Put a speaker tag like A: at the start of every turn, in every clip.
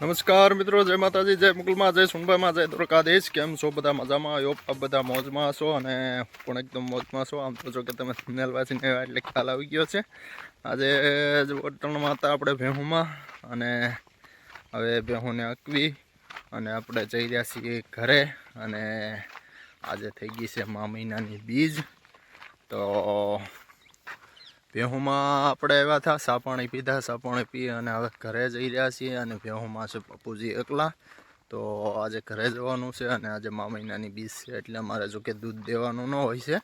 A: નમસ્કાર મિત્રો, જય માતાજી, જય મુકુલમાં જય સુનભાઈમાં જય દ્વારકાધીશ. કેમ છો બધા મજામાં? આયો આપ બધા મોજમાં છો અને પણ એકદમ મોજમાં છો આમ તો જો કે તમે થંબનેલ વાંચીને એટલે ખ્યાલ આવી ગયો છે. આજે જ વટણમાં હતા આપણે ભેહુમાં અને હવે ભેહુને અકવી અને આપણે જઈ રહ્યા છીએ ઘરે અને આજે થઈ ગઈ છે મા મહિનાની બીજ. તો ભેહુમાં આપણે આવ્યા હતા સાપાણી પીધા સાપાણી પી અને હવે ઘરે જઈ રહ્યા છીએ અને ભેહુમાં છે પપ્પુજી એકલા. તો આજે ઘરે જવાનું છે અને આજે મા મહિનાની બીજ છે, એટલે અમારે જો કે દૂધ દેવાનું ન હોય છે.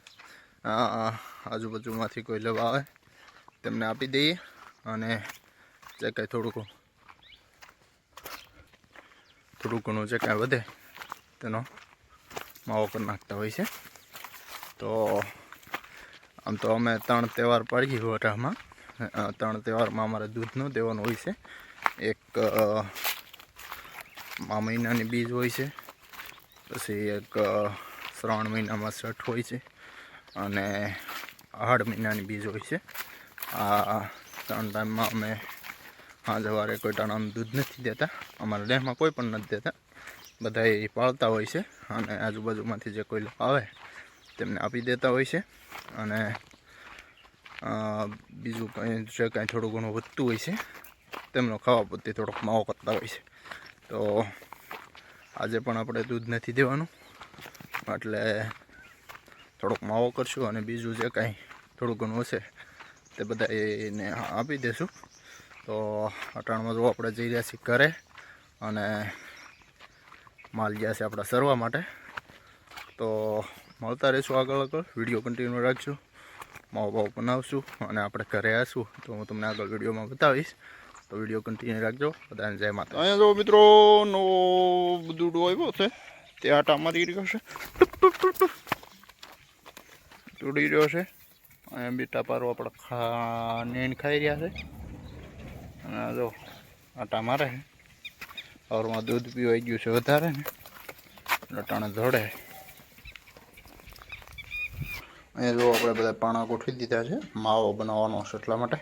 A: આજુબાજુમાંથી કોઈ લેવા આવે, તેમને આપી દઈએ અને જે કંઈ થોડુંક, થોડું ઘણું જે કાંઈ વધે, તેનો માવો કરી નાખતા હોય છે. તો આમ તો અમે ત્રણ તહેવાર પાડીએ વટામાં ત્રણ તહેવારમાં અમારે દૂધનું દેવાનું હોય છે. એક મા મહિનાની બીજ હોય છે. પછી એક શ્રાવણ મહિનામાં છઠ હોય છે. અને અઢ મહિનાની બીજ હોય છે. આ ત્રણ ટાઈમમાં અમે હા સવારે કોઈ ટાણાનું દૂધ નથી દેતા. અમારા ડેમમાં કોઈ પણ નથી દેતા. બધા પાળતા હોય છે. અને આજુબાજુમાંથી જે કોઈ આવે તેમને આપી દેતા હોય છે. અને બીજું કંઈ, જે કાંઈ થોડું ઘણું વધતું હોય છે, તેમનો ખાવા પૂરતી થોડોક માવો કરતા હોય છે. તો, આજે પણ આપણે દૂધ નથી દેવાનું. એટલે થોડોક માવો કરશું અને બીજું જે કાંઈ થોડું ઘણું હશે, તે બધા એને આપી દેશું. તો, અટાણમાં જો આપણે જઈ રહ્યા છીએ ઘરે, અને માલ ગયા છે આપણા સરવા માટે. તો મળતા રહીશું આગળ આગળ. વીડિયો કન્ટિન્યુ રાખજો. માવો બાવો બનાવશું અને આપણે ઘરે આવીશું. તો હું તમને આગળ વિડીયોમાં બતાવીશ. તો વીડિયો કન્ટિન્યુ રાખજો. બધાને જય માતા અહીંયા જો મિત્રો નવો દૂડો આવ્યો છે. તે આટા મારી રહ્યો છે. તૂડી રહ્યો છે. અહીંયા બીટા પારો આપણે ખા ખાઈ રહ્યા છે. અને જો આટા મારે છે. સવારમાં દૂધ પીવાઈ ગયું છે વધારે ને. લટાણે ધોડે. અહીંયા જો આપણે બધા પાણા ગોઠવી દીધા છે, માવો બનાવવાનો છે એટલા માટે.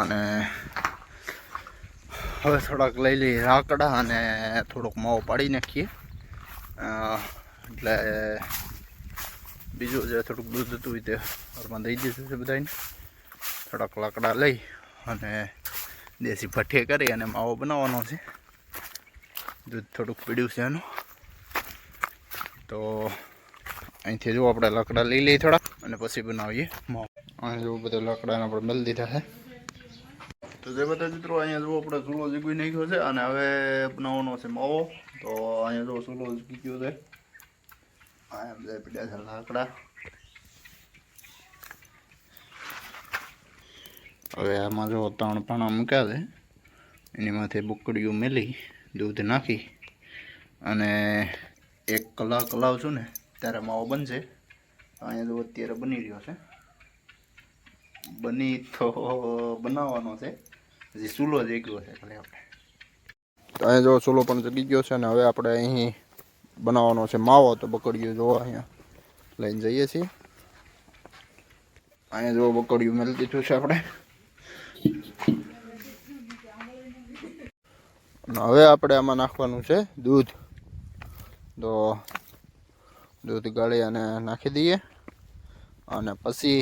A: અને હવે થોડાક લઈ લઈએ રાકડા અને થોડોક માવો પાડી નાખીએ. એટલે બીજું જે થોડુંક દૂધ હતું એ તે ઘરમાં દઈ દીધું છે બધાને. થોડાક લાકડા લઈ અને દેશી ભઠ્ઠે કરી અને માવો બનાવવાનો છે. દૂધ થોડુંક પીડ્યું છે એનું. તો અહીંથી જો આપણે લાકડા લઈ લઈએ થોડા અને પછી બનાવીએ અહીં જો બધા લાકડાને આપણે મળી દીધા છે. તો જે બધા મિત્રો અહીંયા જો આપણે ચૂલો જીગવી નાખ્યો છે અને હવે બનાવવાનો છે માવો. તો અહીંયા જો ચૂલો જીગી ગયો છે. અહીંયા બધા પીડ્યા છે લાકડા. હવે આમાં જો ત્રણ પાણા મૂક્યા છે. એની માથે બુકડીઓ મેલી, દૂધ નાખી અને એક કલાક લાવશું ને ત્યારે માવો બનશે. અહીંયા જો અત્યારે બની રહ્યો છે. બની તો બનાવવાનો છે. હજી ચૂલો જગ્યો છે ખાલી આપણે. તો અહીંયા જો ચૂલો પણ જગી ગયો છે અને હવે આપણે અહીં બનાવવાનો છે માવો. તો બકડીઓ જો અહીંયા લઈને જઈએ છીએ. અહીંયા જો બકડીયું મેળવી દીધું છે આપણે. હવે આપણે આમાં નાખવાનું છે દૂધ. તો દૂધ ગાળી અને નાખી દઈએ. અને પછી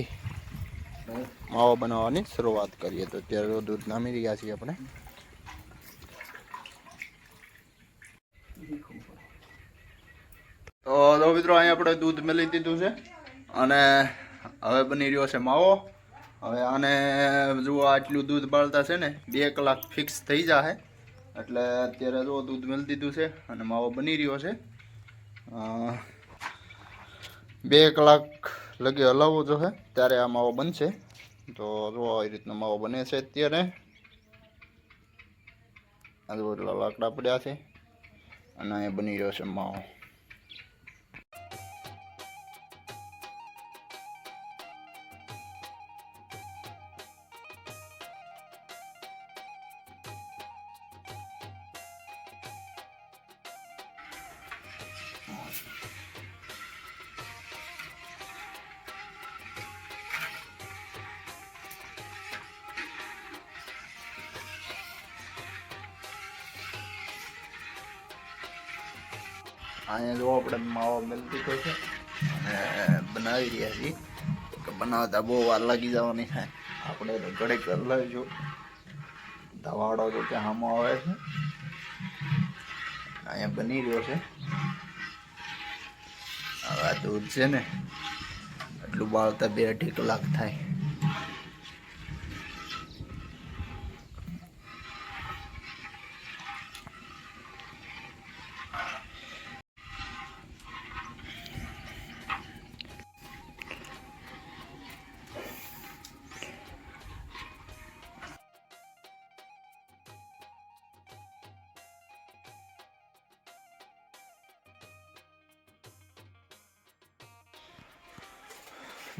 A: માવો બનાવવાની શરૂઆત કરીએ. તો અત્યારે દૂધ નામી રહ્યા છીએ આપણે. તો જો મિત્રો અહીંયા આપણે દૂધ મેલી દીધું છે. અને હવે બની રહ્યો છે માવો. હવે આને જુઓ આટલું દૂધ બાળતા છે ને, બે કલાક ફિક્સ થઈ જાય એટલે અત્યારે જુઓ દૂધ મેલી દીધું છે અને માવો બની રહ્યો છે. બે કલાક લગી હલાવવો જોઈએ ત્યારે આ માવો બનશે. તો જો આવી રીતનો માવો બને છે અત્યારે. આ લાકડા પડ્યા છે. અને અહીંયા બની રહ્યો છે માવો. અહીંયા જો આપણે માવો મેળવી દીધો છે અને બનાવી રહ્યા છીએ કે બનાવતા બહુ વાર લાગી જવાની થાય આપણે રગડે કરી લઈશું ધવાડો તો ત્યાં હામો આવે છે અહીંયા બની રહ્યો છે હવે આ દૂધ છે ને એટલું બાળતા બે અઢી કલાક થાય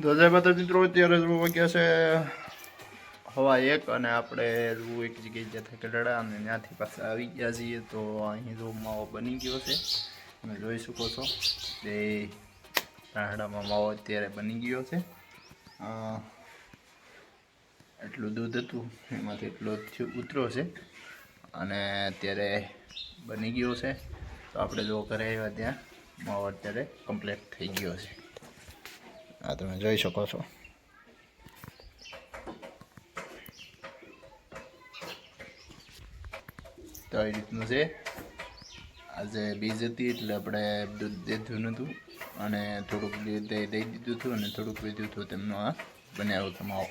A: તો મિત્રો, અત્યારે જોવા વાગ્યા છે હવા એક અને આપણે રૂ એક જગ્યાએ જ્યાં કડડા અને ત્યાંથી પાછા આવી ગયા છીએ તો અહીં જો માવો બની ગયો છે. તમે જોઈ શકો છો તે રાહડામાં માવો અત્યારે બની ગયો છે. એટલું દૂધ હતું, એમાંથી એટલો ઉતરો છે અને અત્યારે બની ગયો છે. તો આપણે જો ઘરે આવ્યા ત્યાં, માવો અત્યારે કમ્પ્લીટ થઈ ગયો છે. આ તમે જોઈ શકો છો. તો એ રીતનું છે. આજે બીજ હતી એટલે આપણે દૂધ દીધું નહોતું અને થોડુંક દૂધ દઈ દીધું હતું અને થોડુંક લીધું હતું તેમનો આ બનાવ્યો તમારો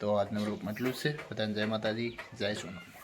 A: તો આજનો ગ્રુપમાં એટલું જ છે. બધાને જય માતાજી, જય સોના